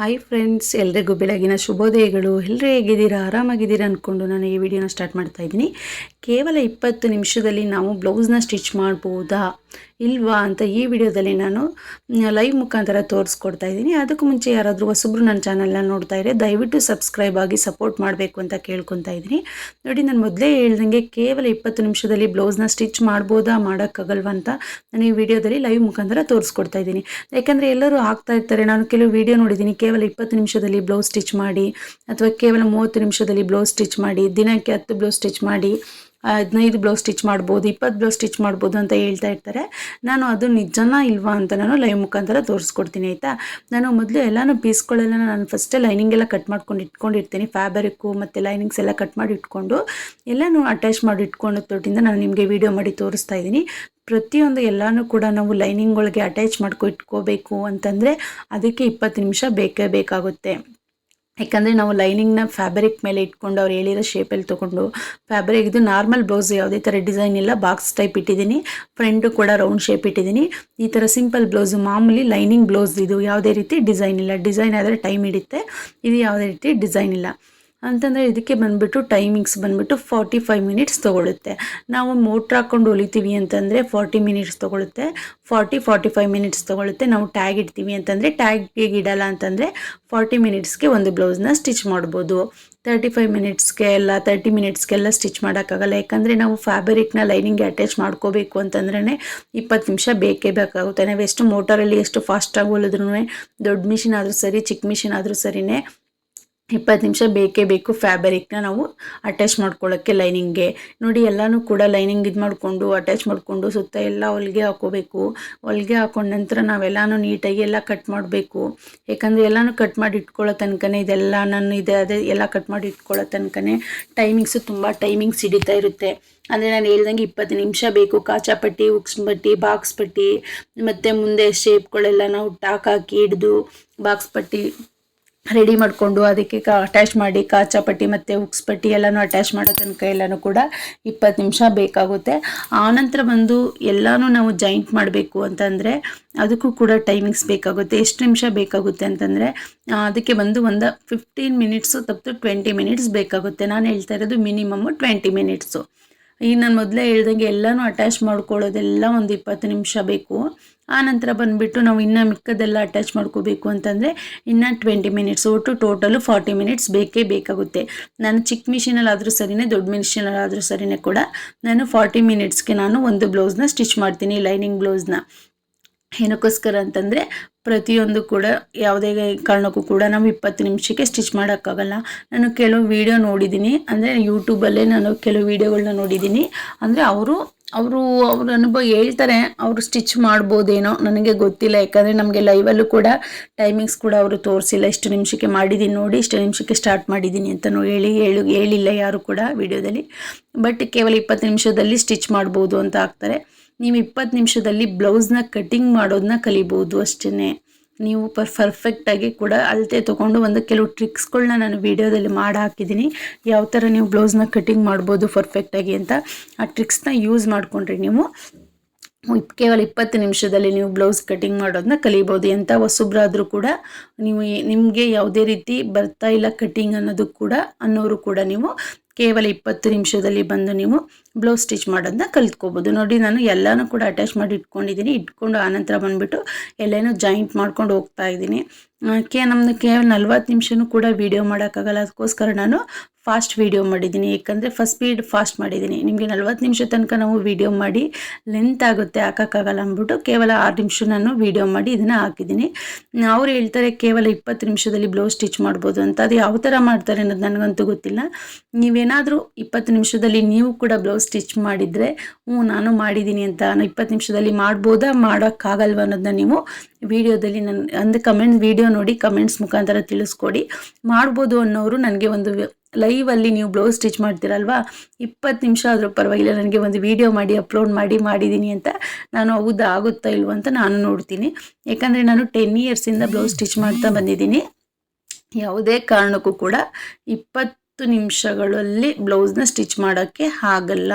Hi friends ಎಲ್ರಿಗೂ ಬೆಳಗಿನ ಶುಭೋದಯಗಳು. ಎಲ್ಲರೂ ಹೇಗಿದ್ದೀರಾ? ಆರಾಮಾಗಿದ್ದೀರಾ ಅಂದ್ಕೊಂಡು ನಾನು ಈ ವಿಡಿಯೋನ ಸ್ಟಾರ್ಟ್ ಮಾಡ್ತಾ ಇದ್ದೀನಿ. ಕೇವಲ ಇಪ್ಪತ್ತು ನಿಮಿಷದಲ್ಲಿ ನಾವು ಬ್ಲೌಸ್ನ ಸ್ಟಿಚ್ ಮಾಡ್ಬೋದಾ, ಇಲ್ವಾ ಅಂತ ಈ ವಿಡಿಯೋದಲ್ಲಿ ನಾನು ಲೈವ್ ಮುಖಾಂತರ ತೋರಿಸ್ಕೊಡ್ತಾ ಇದ್ದೀನಿ. ಅದಕ್ಕೂ ಮುಂಚೆ ಯಾರಾದರೂ ಹೊಸಬ್ರು ನನ್ನ ಚಾನಲ್ನ ನೋಡ್ತಾ ಇದ್ರೆ ದಯವಿಟ್ಟು ಸಬ್ಸ್ಕ್ರೈಬ್ ಆಗಿ ಸಪೋರ್ಟ್ ಮಾಡಬೇಕು ಅಂತ ಕೇಳ್ಕೊತಾ ಇದ್ದೀನಿ. ನೋಡಿ, ನಾನು ಮೊದಲೇ ಹೇಳ್ದಂಗೆ ಕೇವಲ ಇಪ್ಪತ್ತು ನಿಮಿಷದಲ್ಲಿ ಬ್ಲೌಸ್ನ ಸ್ಟಿಚ್ ಮಾಡ್ಬೋದಾ, ಮಾಡೋಕ್ಕಾಗಲ್ವಾ ಅಂತ ನಾನು ಈ ವಿಡಿಯೋದಲ್ಲಿ ಲೈವ್ ಮುಖಾಂತರ ತೋರಿಸ್ಕೊಡ್ತಾ ಇದ್ದೀನಿ. ಯಾಕಂದರೆ ಎಲ್ಲರೂ ಆಗ್ತಾ ಇರ್ತಾರೆ. ನಾನು ಕೆಲವು ವಿಡಿಯೋ ನೋಡಿದ್ದೀನಿ. ಕೇವಲ ಇಪ್ಪತ್ತು ನಿಮಿಷದಲ್ಲಿ ಬ್ಲೌಸ್ ಸ್ಟಿಚ್ ಮಾಡಿ ಅಥವಾ ಕೇವಲ ಮೂವತ್ತು ನಿಮಿಷದಲ್ಲಿ ಬ್ಲೌಸ್ ಸ್ಟಿಚ್ ಮಾಡಿ, ದಿನಕ್ಕೆ ಹತ್ತು ಬ್ಲೌಸ್ ಸ್ಟಿಚ್ ಮಾಡಿ, ಹದಿನೈದು ಬ್ಲೌಸ್ ಸ್ಟಿಚ್ ಮಾಡ್ಬೋದು, ಇಪ್ಪತ್ತು ಬ್ಲೌಸ್ ಸ್ಟಿಚ್ ಮಾಡ್ಬೋದು ಅಂತ ಹೇಳ್ತಾ ಇರ್ತಾರೆ. ನಾನು ಅದು ನಿಜನ ಇಲ್ವಾ ಅಂತ ನಾನು ಲೈವ್ ಮುಖಾಂತರ ತೋರಿಸ್ಕೊಡ್ತೀನಿ, ಆಯಿತಾ? ನಾನು ಮೊದಲು ಎಲ್ಲನೂ ಪೀಸ್ಗಳೆಲ್ಲ ನಾನು ಫಸ್ಟೇ ಲೈನಿಂಗ್ ಎಲ್ಲ ಕಟ್ ಮಾಡ್ಕೊಂಡು ಇಟ್ಕೊಂಡಿರ್ತೀನಿ ಫ್ಯಾಬ್ರಿಕ್ಕು ಮತ್ತು ಲೈನಿಂಗ್ಸ್ ಎಲ್ಲ ಕಟ್ ಮಾಡಿ ಇಟ್ಕೊಂಡು ಎಲ್ಲನೂ ಅಟ್ಯಾಚ್ ಮಾಡಿ ಇಟ್ಕೊಂಡು ತೊಟ್ಟಿಂದ ನಾನು ನಿಮಗೆ ವಿಡಿಯೋ ಮಾಡಿ ತೋರಿಸ್ತಾ ಇದ್ದೀನಿ. ಪ್ರತಿಯೊಂದು ಎಲ್ಲಾನು ಕೂಡ ನಾವು ಲೈನಿಂಗ್ ಒಳಗೆ ಅಟ್ಯಾಚ್ ಮಾಡ್ಕೊ ಇಟ್ಕೋಬೇಕು ಅಂತಂದರೆ ಅದಕ್ಕೆ ಇಪ್ಪತ್ತು ನಿಮಿಷ ಬೇಕೇ ಬೇಕಾಗುತ್ತೆ. ಯಾಕಂದರೆ ನಾವು ಲೈನಿಂಗ್ನ ಫ್ಯಾಬ್ರಿಕ್ ಮೇಲೆ ಇಟ್ಕೊಂಡು ಅವ್ರು ಹೇಳಿರೋ ಶೇಪಲ್ಲಿ ತೊಗೊಂಡು ಫ್ಯಾಬ್ರಿಕ್ ಇದು ನಾರ್ಮಲ್ ಬ್ಲೌಸ್ ಯಾವುದೇ ಥರ ಡಿಸೈನ್ ಇಲ್ಲ ಬಾಕ್ಸ್ ಟೈಪ್ ಇಟ್ಟಿದ್ದೀನಿ ಫ್ರಂಟು ಕೂಡ ರೌಂಡ್ ಶೇಪ್ ಇಟ್ಟಿದ್ದೀನಿ. ಈ ಥರ ಸಿಂಪಲ್ ಬ್ಲೌಸು ಮಾಮೂಲಿ ಲೈನಿಂಗ್ ಬ್ಲೌಸ್ ಇದು ಯಾವುದೇ ರೀತಿ ಡಿಸೈನ್ ಇಲ್ಲ. ಡಿಸೈನ್ ಆದರೆ ಟೈಮ್ ಹಿಡಿಯುತ್ತೆ, ಇದು ಯಾವುದೇ ರೀತಿ ಡಿಸೈನ್ ಇಲ್ಲ. ಅಂತಂದರೆ ಇದಕ್ಕೆ ಬಂದುಬಿಟ್ಟು ಟೈಮಿಂಗ್ಸ್ ಬಂದುಬಿಟ್ಟು ಫಾರ್ಟಿ ಫೈವ್ ಮಿನಿಟ್ಸ್ ತೊಗೊಳುತ್ತೆ. ನಾವು ಮೋಟ್ರ್ ಹಾಕ್ಕೊಂಡು ಹೊಲಿತೀವಿ ಅಂತಂದರೆ ಫಾರ್ಟಿ ಮಿನಿಟ್ಸ್ ತೊಗೊಳುತ್ತೆ. ಫಾರ್ಟಿ ಫಾರ್ಟಿ ಫೈವ್ ಮಿನಿಟ್ಸ್ ತೊಗೊಳುತ್ತೆ. ನಾವು ಟ್ಯಾಗ್ ಇಡ್ತೀವಿ ಅಂತಂದರೆ ಟ್ಯಾಗಿಗೆ ಇಡಲ್ಲ ಅಂತಂದರೆ ಫಾರ್ಟಿ ಮಿನಿಟ್ಸ್ಗೆ ಒಂದು ಬ್ಲೌಸ್ನ ಸ್ಟಿಚ್ ಮಾಡ್ಬೋದು. ತರ್ಟಿ ಫೈವ್ ಮಿನಿಟ್ಸ್ಗೆ ಎಲ್ಲ ತರ್ಟಿ ಮಿನಿಟ್ಸ್ಗೆಲ್ಲ ಸ್ಟಿಚ್ ಮಾಡೋಕ್ಕಾಗಲ್ಲ. ಯಾಕಂದರೆ ನಾವು ಫ್ಯಾಬ್ರಿಕ್ನ ಲೈನಿಂಗ್ಗೆ ಅಟ್ಯಾಚ್ ಮಾಡ್ಕೋಬೇಕು ಅಂತಂದ್ರೇ ಇಪ್ಪತ್ತು ನಿಮಿಷ ಬೇಕೇ ಬೇಕಾಗುತ್ತೆ. ನಾವು ಎಷ್ಟು ಮೋಟರಲ್ಲಿ ಎಷ್ಟು ಫಾಸ್ಟಾಗಿ ಹೊಲಿದ್ರೂ ದೊಡ್ಡ ಮಿಷಿನ್ ಆದರೂ ಸರಿ, ಚಿಕ್ಕ ಮಿಷಿನ್ ಆದರೂ ಸರಿನೇ ಇಪ್ಪತ್ತು ನಿಮಿಷ ಬೇಕೇ ಬೇಕು ಫ್ಯಾಬ್ರಿಕ್ನ ನಾವು ಅಟ್ಯಾಚ್ ಮಾಡ್ಕೊಳ್ಳೋಕ್ಕೆ ಲೈನಿಂಗ್ಗೆ ನೋಡಿ, ಎಲ್ಲನೂ ಕೂಡ ಲೈನಿಂಗ್ ಇದು ಮಾಡಿಕೊಂಡು ಅಟ್ಯಾಚ್ ಮಾಡಿಕೊಂಡು ಸುತ್ತ ಎಲ್ಲ ಹೊಲಿಗೆ ಹಾಕೋಬೇಕು. ಹೊಲಿಗೆ ಹಾಕೊಂಡ ನಂತರ ನಾವೆಲ್ಲನೂ ನೀಟಾಗಿ ಎಲ್ಲ ಕಟ್ ಮಾಡಬೇಕು. ಯಾಕಂದರೆ ಎಲ್ಲನೂ ಕಟ್ ಮಾಡಿ ಇಟ್ಕೊಳ್ಳೋ ತನಕನೇ ಇದೆಲ್ಲ ನಾನು ಇದೆ, ಅದೇ ಎಲ್ಲ ಕಟ್ ಮಾಡಿ ಇಟ್ಕೊಳ್ಳೋ ತನಕನೇ ಟೈಮಿಂಗ್ಸು ತುಂಬ ಟೈಮಿಂಗ್ಸ್ ಹಿಡಿತಾ ಇರುತ್ತೆ. ಅಂದರೆ ನಾನು ಹೇಳ್ದಂಗೆ ಇಪ್ಪತ್ತು ನಿಮಿಷ ಬೇಕು ಕಾಚಾ ಪಟ್ಟಿ ಉಕ್ಸ್ ಪಟ್ಟಿ ಬಾಕ್ಸ್ ಪಟ್ಟಿ ಮತ್ತು ಮುಂದೆ ಶೇಪ್ಗಳೆಲ್ಲ ನಾವು ಟಾಕ್ ಹಾಕಿ ಹಿಡಿದು ಬಾಕ್ಸ್ ಪಟ್ಟಿ ರೆಡಿ ಮಾಡಿಕೊಂಡು ಅದಕ್ಕೆ ಕಾ ಅಟ್ಯಾಚ್ ಮಾಡಿ ಕಾಚಾ ಪಟ್ಟಿ ಮತ್ತು ಉಕ್ಸ್ಪಟ್ಟಿ ಎಲ್ಲನೂ ಅಟ್ಯಾಚ್ ಮಾಡೋ ತನಕ ಎಲ್ಲನೂ ಕೂಡ ಇಪ್ಪತ್ತು ನಿಮಿಷ ಬೇಕಾಗುತ್ತೆ. ಆನಂತರ ಬಂದು ಎಲ್ಲನೂ ನಾವು ಜಾಯಿಂಟ್ ಮಾಡಬೇಕು ಅಂತಂದರೆ ಅದಕ್ಕೂ ಕೂಡ ಟೈಮಿಂಗ್ಸ್ ಬೇಕಾಗುತ್ತೆ. ಎಷ್ಟು ನಿಮಿಷ ಬೇಕಾಗುತ್ತೆ ಅಂತಂದರೆ ಅದಕ್ಕೆ ಬಂದು ಒಂದು ಫಿಫ್ಟೀನ್ ಮಿನಿಟ್ಸು ತಪ್ಪು ಟ್ವೆಂಟಿ ಮಿನಿಟ್ಸ್ ಬೇಕಾಗುತ್ತೆ. ನಾನು ಹೇಳ್ತಾ ಇರೋದು ಮಿನಿಮಮ್ಮು ಟ್ವೆಂಟಿ ಮಿನಿಟ್ಸು ಈಗ ನಾನು ಮೊದಲೇ ಹೇಳ್ದಂಗೆ ಎಲ್ಲನೂ ಅಟ್ಯಾಚ್ ಮಾಡ್ಕೊಳ್ಳೋದೆಲ್ಲ ಒಂದು ಇಪ್ಪತ್ತು ನಿಮಿಷ ಬೇಕು. ಆ ನಂತರ ಬಂದುಬಿಟ್ಟು ನಾವು ಇನ್ನೂ ಮಿಕ್ಕದೆಲ್ಲ ಅಟ್ಯಾಚ್ ಮಾಡ್ಕೋಬೇಕು ಅಂತಂದರೆ ಇನ್ನು ಟ್ವೆಂಟಿ ಮಿನಿಟ್ಸ್ ಒಟ್ಟು ಟೋಟಲು ಫಾರ್ಟಿ ಮಿನಿಟ್ಸ್ ಬೇಕೇ ಬೇಕಾಗುತ್ತೆ. ನಾನು ಚಿಕ್ಕ ಮಿಷಿನಲ್ಲಾದರೂ ಸರಿನೇ, ದೊಡ್ಡ ಮಿಷಿನಲ್ಲಾದರೂ ಸರಿನೇ ಕೂಡ ನಾನು ಫಾರ್ಟಿ ಮಿನಿಟ್ಸ್ಗೆ ನಾನು ಒಂದು ಬ್ಲೌಸ್ನ ಸ್ಟಿಚ್ ಮಾಡ್ತೀನಿ ಲೈನಿಂಗ್ ಬ್ಲೌಸ್ನ ಏನಕ್ಕೋಸ್ಕರ ಅಂತಂದರೆ ಪ್ರತಿಯೊಂದು ಕೂಡ ಯಾವುದೇ ಕಾರಣಕ್ಕೂ ಕೂಡ ನಾವು ಇಪ್ಪತ್ತು ನಿಮಿಷಕ್ಕೆ ಸ್ಟಿಚ್ ಮಾಡೋಕ್ಕಾಗಲ್ಲ. ನಾನು ಕೆಲವು ವೀಡಿಯೋ ನೋಡಿದ್ದೀನಿ. ಅಂದರೆ ಯೂಟ್ಯೂಬಲ್ಲೇ ನಾನು ಕೆಲವು ವೀಡಿಯೋಗಳನ್ನ ನೋಡಿದ್ದೀನಿ. ಅಂದರೆ ಅವರು ಅವರು ಅವ್ರ ಅನುಭವ ಹೇಳ್ತಾರೆ, ಅವರು ಸ್ಟಿಚ್ ಮಾಡ್ಬೋದೇನೋ ನನಗೆ ಗೊತ್ತಿಲ್ಲ. ಯಾಕಂದರೆ ನಮಗೆ ಲೈವಲ್ಲೂ ಕೂಡ ಟೈಮಿಂಗ್ಸ್ ಕೂಡ ಅವರು ತೋರಿಸಿಲ್ಲ. ಇಷ್ಟು ನಿಮಿಷಕ್ಕೆ ಮಾಡಿದ್ದೀನಿ ನೋಡಿ, ಇಷ್ಟು ನಿಮಿಷಕ್ಕೆ ಸ್ಟಾರ್ಟ್ ಮಾಡಿದ್ದೀನಿ ಅಂತ ಹೇಳಿ, ಹೇಳು, ಹೇಳಿಲ್ಲ ಯಾರು ಕೂಡ ವಿಡಿಯೋದಲ್ಲಿ. ಬಟ್ ಕೇವಲ ಇಪ್ಪತ್ತು ನಿಮಿಷದಲ್ಲಿ ಸ್ಟಿಚ್ ಮಾಡ್ಬೋದು ಅಂತ ಹಾಕ್ತಾರೆ ನೀವು ಇಪ್ಪತ್ತು ನಿಮಿಷದಲ್ಲಿ ಬ್ಲೌಸ್ನ ಕಟಿಂಗ್ ಮಾಡೋದನ್ನ ಕಲಿಬೋದು ಅಷ್ಟೇ ನೀವು ಪರ್ ಪರ್ಫೆಕ್ಟಾಗಿ ಕೂಡ ಅಳತೆ ತೊಗೊಂಡು ಒಂದು ಕೆಲವು ಟ್ರಿಕ್ಸ್ಗಳನ್ನ ನಾನು ವೀಡಿಯೋದಲ್ಲಿ ಮಾಡಿ ಹಾಕಿದ್ದೀನಿ ಯಾವ ಥರ ನೀವು ಬ್ಲೌಸ್ನ ಕಟಿಂಗ್ ಮಾಡ್ಬೋದು ಪರ್ಫೆಕ್ಟಾಗಿ ಅಂತ ಆ ಟ್ರಿಕ್ಸ್ನ ಯೂಸ್ ಮಾಡಿಕೊಂಡ್ರಿ ನೀವು. ಕೇವಲ ಇಪ್ಪತ್ತು ನಿಮಿಷದಲ್ಲಿ ನೀವು ಬ್ಲೌಸ್ ಕಟಿಂಗ್ ಮಾಡೋದನ್ನ ಕಲಿಬೋದು ಎಂಥ ಹೊಸಬ್ರಾದರೂ ಕೂಡ ನೀವು ನಿಮಗೆ ಯಾವುದೇ ರೀತಿ ಬರ್ತಾ ಇಲ್ಲ ಕಟಿಂಗ್ ಅನ್ನೋದು ಕೂಡ ಅನ್ನೋರು ಕೂಡ ನೀವು ಕೇವಲ ಇಪ್ಪತ್ತು ನಿಮಿಷದಲ್ಲಿ ಬಂದು ನೀವು ಬ್ಲೌಸ್ ಸ್ಟಿಚ್ ಮಾಡೋದನ್ನ ಕಲ್ತ್ಕೋಬೋದು. ನೋಡಿ, ನಾನು ಎಲ್ಲನೂ ಕೂಡ ಅಟ್ಯಾಚ್ ಮಾಡಿ ಇಟ್ಕೊಂಡಿದ್ದೀನಿ. ಇಟ್ಕೊಂಡು ಆನಂತರ ಬಂದುಬಿಟ್ಟು ಎಲ್ಲನೂ ಜಾಯಿಂಟ್ ಮಾಡ್ಕೊಂಡು ಹೋಗ್ತಾ ಇದ್ದೀನಿ. ಕೇ ನಮ್ಮದು ಕೇವಲ ನಲ್ವತ್ತು ನಿಮಿಷನೂ ಕೂಡ ವೀಡಿಯೋ ಮಾಡೋಕ್ಕಾಗಲ್ಲ. ಅದಕ್ಕೋಸ್ಕರ ನಾನು ಫಾಸ್ಟ್ ವೀಡಿಯೋ ಮಾಡಿದ್ದೀನಿ. ಏಕೆಂದರೆ ಫಸ್ಟ್ ಸ್ಪೀಡ್ ಫಾಸ್ಟ್ ಮಾಡಿದ್ದೀನಿ. ನಿಮಗೆ ನಲ್ವತ್ತು ನಿಮಿಷ ತನಕ ನಾವು ವೀಡಿಯೋ ಮಾಡಿ ಲೆಂತ್ ಆಗುತ್ತೆ, ಹಾಕೋಕ್ಕಾಗಲ್ಲ ಅಂದ್ಬಿಟ್ಟು ಕೇವಲ ಆರು ನಿಮಿಷ ನಾನು ವೀಡಿಯೋ ಮಾಡಿ ಇದನ್ನು ಹಾಕಿದ್ದೀನಿ. ಅವ್ರು ಹೇಳ್ತಾರೆ ಕೇವಲ ಇಪ್ಪತ್ತು ನಿಮಿಷದಲ್ಲಿ ಬ್ಲೌಸ್ ಸ್ಟಿಚ್ ಮಾಡ್ಬೋದು ಅಂತ. ಅದು ಯಾವ ಥರ ಮಾಡ್ತಾರೆ ಅನ್ನೋದು ನನಗಂತೂ ಗೊತ್ತಿಲ್ಲ. ನೀವೇನಾದರೂ ಇಪ್ಪತ್ತು ನಿಮಿಷದಲ್ಲಿ ನೀವು ಕೂಡ ಬ್ಲೌಸ್ ಸ್ಟಿಚ್ ಮಾಡಿದರೆ, ಹ್ಞೂ, ನಾನು ಮಾಡಿದ್ದೀನಿ ಅಂತ ನಾನು ಇಪ್ಪತ್ತು ನಿಮಿಷದಲ್ಲಿ ಮಾಡ್ಬೋದಾ, ಮಾಡೋಕ್ಕಾಗಲ್ವ ಅನ್ನೋದನ್ನ ನೀವು ವಿಡಿಯೋದಲ್ಲಿ ನನ್ನ, ಅಂದರೆ ಕಮೆಂಟ್, ವಿಡಿಯೋ ನೋಡಿ ಕಮೆಂಟ್ಸ್ ಮುಖಾಂತರ ತಿಳಿಸ್ಕೊಡಿ. ಮಾಡ್ಬೋದು ಅನ್ನೋರು ನನಗೆ ಒಂದು ಲೈವಲ್ಲಿ ನೀವು ಬ್ಲೌಸ್ ಸ್ಟಿಚ್ ಮಾಡ್ತೀರಲ್ವಾ, ಇಪ್ಪತ್ತು ನಿಮಿಷ ಆದರೂ ಪರವಾಗಿಲ್ಲ, ನನಗೆ ಒಂದು ವಿಡಿಯೋ ಮಾಡಿ, ಅಪ್ಲೋಡ್ ಮಾಡಿ, ಮಾಡಿದ್ದೀನಿ ಅಂತ ನಾನು ಹೌದಾ, ಆಗುತ್ತಾ ಇಲ್ವೋ ಅಂತ ನಾನು ನೋಡ್ತೀನಿ. ಯಾಕಂದರೆ ನಾನು ಟೆನ್ ಇಯರ್ಸಿಂದ ಬ್ಲೌಸ್ ಸ್ಟಿಚ್ ಮಾಡ್ತಾ ಬಂದಿದ್ದೀನಿ. ಯಾವುದೇ ಕಾರಣಕ್ಕೂ ಕೂಡ ಇಪ್ಪತ್ತು ನಿಮಿಷಗಳಲ್ಲಿ ಬ್ಲೌಸ್ನ ಸ್ಟಿಚ್ ಮಾಡೋಕ್ಕೆ ಆಗಲ್ಲ.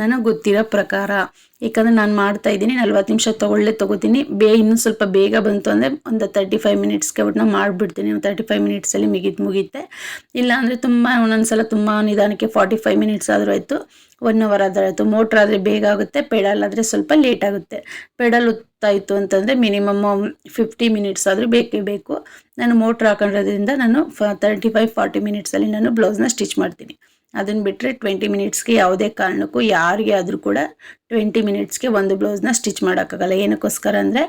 ನನಗೆ ಗೊತ್ತಿರೋ ಪ್ರಕಾರ ಯಾಕಂದರೆ ನಾನು ಮಾಡ್ತಾ ಇದ್ದೀನಿ, ನಲ್ವತ್ತು ನಿಮಿಷ ತೊಗೊಳ್ಳೇ ತೊಗೋತೀನಿ. ಬೇ ಇನ್ನೂ ಸ್ವಲ್ಪ ಬೇಗ ಬಂತು ಅಂದರೆ ಒಂದು ತರ್ಟಿ ಫೈವ್ ಮಿನಿಟ್ಸ್ಗೆ ಅವ್ರನ್ನ ಮಾಡಿಬಿಡ್ತೀನಿ. ಒಂದು ತರ್ಟಿ ಫೈವ್ ಮಿನಿಟ್ಸಲ್ಲಿ ಮುಗಿದು ಮುಗಿಯುತ್ತೆ ಇಲ್ಲ ಅಂದರೆ ತುಂಬ ಒಂದೊಂದು ಸಲ ತುಂಬ ನಿಧಾನಕ್ಕೆ ಫಾರ್ಟಿ ಫೈವ್ ಮಿನಿಟ್ಸ್ ಆದರೂ ಆಯಿತು ಒನ್ ಅವರ್ ಆದರೆ ಆಯಿತು. ಮೋಟ್ರ್ ಆದರೆ ಬೇಗ ಆಗುತ್ತೆ ಪೆಡಲ್ ಆದರೆ ಸ್ವಲ್ಪ ಲೇಟ್ ಆಗುತ್ತೆ. ಪೆಡಲ್ ಉತ್ತಾಯಿತು ಅಂತಂದರೆ ಮಿನಿಮಮ್ ಫಿಫ್ಟಿ ಮಿನಿಟ್ಸ್ ಆದರೂ ಬೇಕೇ ಬೇಕು. ನಾನು ಮೋಟ್ರ್ ಹಾಕೊಂಡಿರೋದ್ರಿಂದ ನಾನು ಫ ತರ್ಟಿ ಫೈವ್ ಫಾರ್ಟಿ ಮಿನಿಟ್ಸಲ್ಲಿ ನಾನು ಬ್ಲೌಸ್ನ ಸ್ಟಿಚ್ ಮಾಡ್ತೀನಿ. ಅದನ್ನು ಬಿಟ್ಟರೆ ಟ್ವೆಂಟಿ ಮಿನಿಟ್ಸ್ಗೆ ಯಾವುದೇ ಕಾರಣಕ್ಕೂ ಯಾರಿಗೆ ಆದರೂ ಕೂಡ ಟ್ವೆಂಟಿ ಮಿನಿಟ್ಸ್ಗೆ ಒಂದು ಬ್ಲೌಸ್ನ ಸ್ಟಿಚ್ ಮಾಡೋಕ್ಕಾಗಲ್ಲ. ಏನಕ್ಕೋಸ್ಕರ ಅಂದರೆ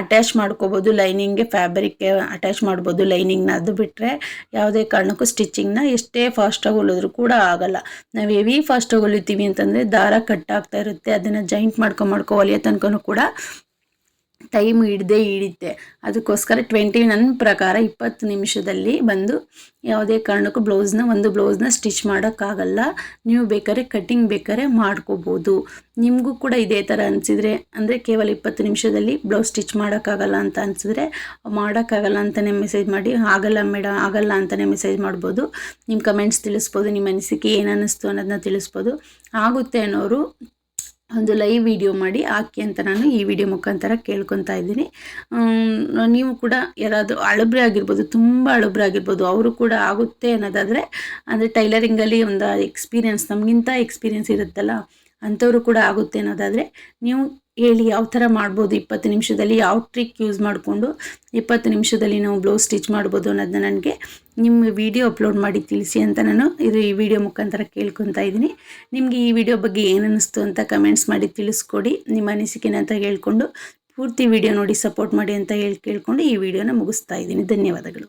ಅಟ್ಯಾಚ್ ಮಾಡ್ಕೋಬೋದು ಲೈನಿಂಗ್ಗೆ ಫ್ಯಾಬ್ರಿಕ್ಗೆ ಅಟ್ಯಾಚ್ ಮಾಡ್ಬೋದು ಲೈನಿಂಗ್ನ ಅದು ಬಿಟ್ಟರೆ ಯಾವುದೇ ಕಾರಣಕ್ಕೂ ಸ್ಟಿಚಿಂಗ್ನ ಎಷ್ಟೇ ಫಾಸ್ಟಾಗಿ ಹೊಲಿದ್ರು ಕೂಡ ಆಗಲ್ಲ. ನಾವು ಹೆವಿ ಫಾಸ್ಟಾಗಿ ಹೊಲಿತೀವಿ ಅಂತಂದರೆ ದಾರ ಕಟ್ ಆಗ್ತಾ ಇರುತ್ತೆ. ಅದನ್ನು ಜಾಯಿಂಟ್ ಮಾಡ್ಕೊಂಡು ಮಾಡ್ಕೊ ಹೊಲಿಯೋ ತನಕನೂ ಕೂಡ ಟೈಮ್ ಹಿಡ್ದೇ ಹಿಡಿತೆ ಅದಕ್ಕೋಸ್ಕರ ಟ್ವೆಂಟಿ ನನ್ನ ಪ್ರಕಾರ ಇಪ್ಪತ್ತು ನಿಮಿಷದಲ್ಲಿ ಬಂದು ಯಾವುದೇ ಕಾರಣಕ್ಕೂ ಬ್ಲೌಸ್ನ ಒಂದು ಬ್ಲೌಸ್ನ ಸ್ಟಿಚ್ ಮಾಡೋಕ್ಕಾಗಲ್ಲ. ನೀವು ಬೇಕಾದ್ರೆ ಕಟ್ಟಿಂಗ್ ಬೇಕಾದ್ರೆ ಮಾಡ್ಕೋಬೋದು. ನಿಮಗೂ ಕೂಡ ಇದೇ ಥರ ಅನಿಸಿದರೆ, ಅಂದರೆ ಕೇವಲ ಇಪ್ಪತ್ತು ನಿಮಿಷದಲ್ಲಿ ಬ್ಲೌಸ್ ಸ್ಟಿಚ್ ಮಾಡೋಕ್ಕಾಗಲ್ಲ ಅಂತ ಅನಿಸಿದ್ರೆ ಮಾಡೋಕ್ಕಾಗಲ್ಲ ಅಂತಲೇ ಮೆಸೇಜ್ ಮಾಡಿ. ಆಗಲ್ಲ ಮೇಡಮ್ ಆಗಲ್ಲ ಅಂತಲೇ ಮೆಸೇಜ್ ಮಾಡ್ಬೋದು. ನಿಮ್ಮ ಕಮೆಂಟ್ಸ್ ತಿಳಿಸ್ಬೋದು, ನಿಮ್ಮ ಅನಿಸಿಕೆ ಏನು ಅನ್ನಿಸ್ತು ಅನ್ನೋದನ್ನ ತಿಳಿಸ್ಬೋದು. ಆಗುತ್ತೆ ಅನ್ನೋರು ಒಂದು ಲೈವ್ ವಿಡಿಯೋ ಮಾಡಿ ಹಾಕಿ ಅಂತ ನಾನು ಈ ವಿಡಿಯೋ ಮುಖಾಂತರ ಕೇಳ್ಕೊತಾ ಇದ್ದೀನಿ. ನೀವು ಕೂಡ ಯಾರಾದರೂ ಅಳಬ್ರೆ ಆಗಿರ್ಬೋದು, ತುಂಬ ಅಳಬ್ರೆ ಆಗಿರ್ಬೋದು, ಅವರು ಕೂಡ ಆಗುತ್ತೆ ಅನ್ನೋದಾದರೆ, ಅಂದರೆ ಟೈಲರಿಂಗಲ್ಲಿ ಒಂದು ಎಕ್ಸ್ಪೀರಿಯನ್ಸ್ ನಮಗಿಂತ ಎಕ್ಸ್ಪೀರಿಯನ್ಸ್ ಇರುತ್ತಲ್ಲ, ಅಂಥವರು ಕೂಡ ಆಗುತ್ತೆ ಅನ್ನೋದಾದರೆ, ನೀವು ಹೇಳಿ ಯಾವ ಥರ ಮಾಡ್ಬೋದು ಇಪ್ಪತ್ತು ನಿಮಿಷದಲ್ಲಿ, ಯಾವ ಟ್ರಿಕ್ ಯೂಸ್ ಮಾಡಿಕೊಂಡು ಇಪ್ಪತ್ತು ನಿಮಿಷದಲ್ಲಿ ನಾವು ಬ್ಲೌಸ್ ಸ್ಟಿಚ್ ಮಾಡ್ಬೋದು ಅನ್ನೋದನ್ನ ನನಗೆ ನಿಮ್ಮ ವಿಡಿಯೋ ಅಪ್ಲೋಡ್ ಮಾಡಿ ತಿಳಿಸಿ ಅಂತ ನಾನು ಇದು ಈ ವಿಡಿಯೋ ಮುಖಾಂತರ ಕೇಳ್ಕೊತಾ ಇದ್ದೀನಿ. ನಿಮಗೆ ಈ ವಿಡಿಯೋ ಬಗ್ಗೆ ಏನು ಅನ್ನಿಸ್ತು ಅಂತ ಕಮೆಂಟ್ಸ್ ಮಾಡಿ ತಿಳಿಸ್ಕೊಡಿ. ನಿಮ್ಮ ಅನಿಸಿಕೆನ ಅಂತ ಹೇಳ್ಕೊಂಡು ಪೂರ್ತಿ ವಿಡಿಯೋ ನೋಡಿ ಸಪೋರ್ಟ್ ಮಾಡಿ ಅಂತ ಹೇಳಿ ಕೇಳ್ಕೊಂಡು ಈ ವಿಡಿಯೋನ ಮುಗಿಸ್ತಾ ಇದ್ದೀನಿ. ಧನ್ಯವಾದಗಳು.